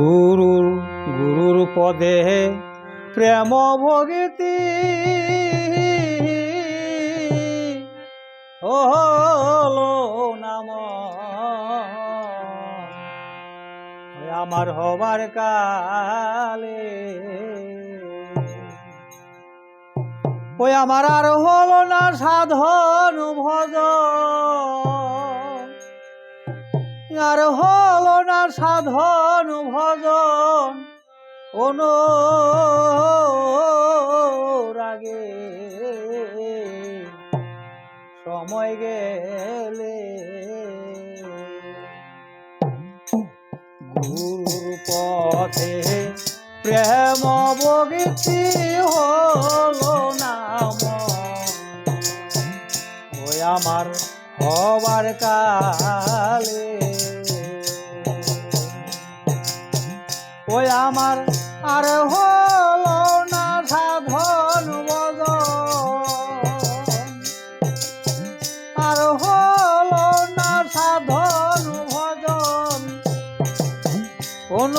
গুরুর গুরুর পদে প্রেম ভগতি। হলো নাম আমার হবার কালে। ওই আমার আর হলো না সাধন ভজন। আর হলো না সাধন ভজন রাগে সময় গেলে গুরুর পথে প্রেম বগিতি হলো নাম আমার হবার কালে ওই আমার আর হলো না সাধন বদন আর হলো না সাধন ভজন। কোন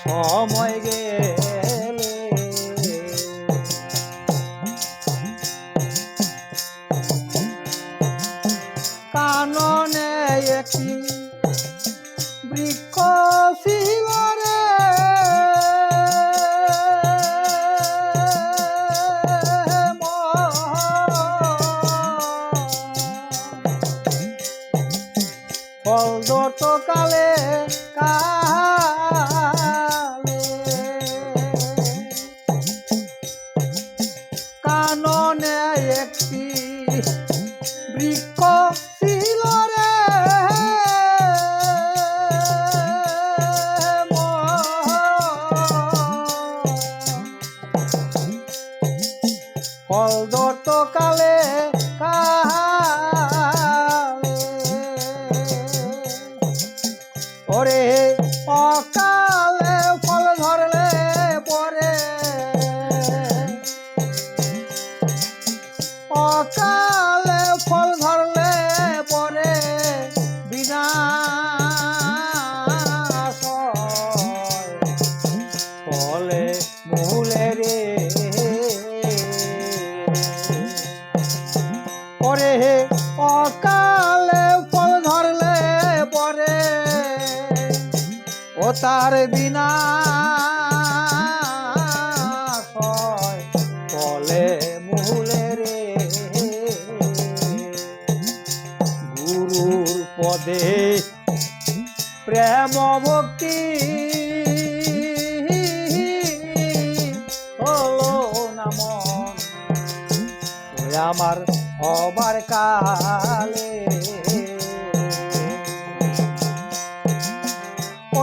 সময় গেলে বৃক্ষ ছিল ফল দত কালে কালে কালে কালে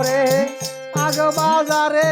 ওরে আগ বাজারে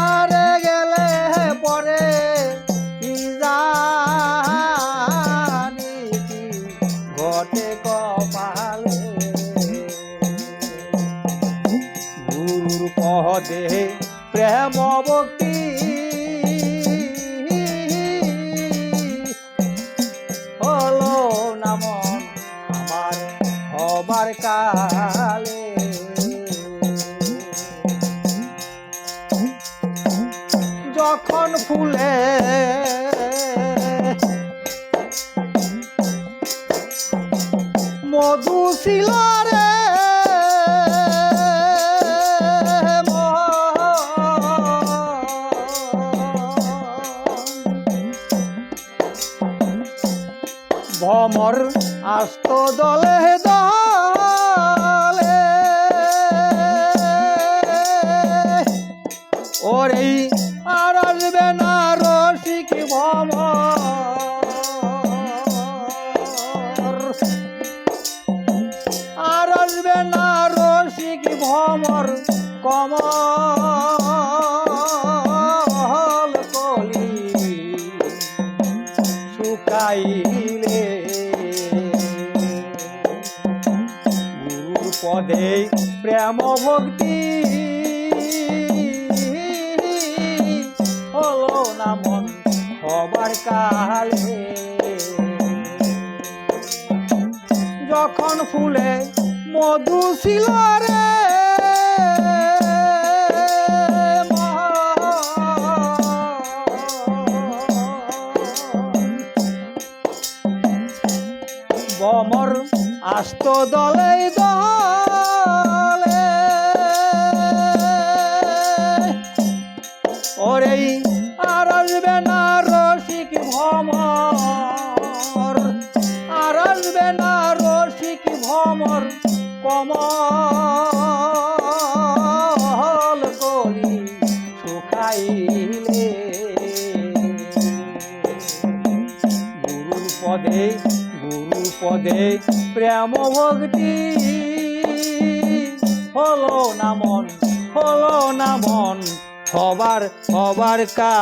আছে প্রেম ভক্তি। হলো নাম আমার হবার কালে। যখন ফুলে মধু ভমর আস্ত দলে দলে। ওরে আর আসবে না রসিক ভমর আর আসবে না রসিক ভমর কমল। প্রেম ভক্তি। হলো না মন হবার কালে। যখন ফুলে মধু ছিল কমল কলি শুকাইলে। গুরুর পদে গুরু পদে প্রেম ভক্তি হলো না মন, হলো না মন হবার হবার কা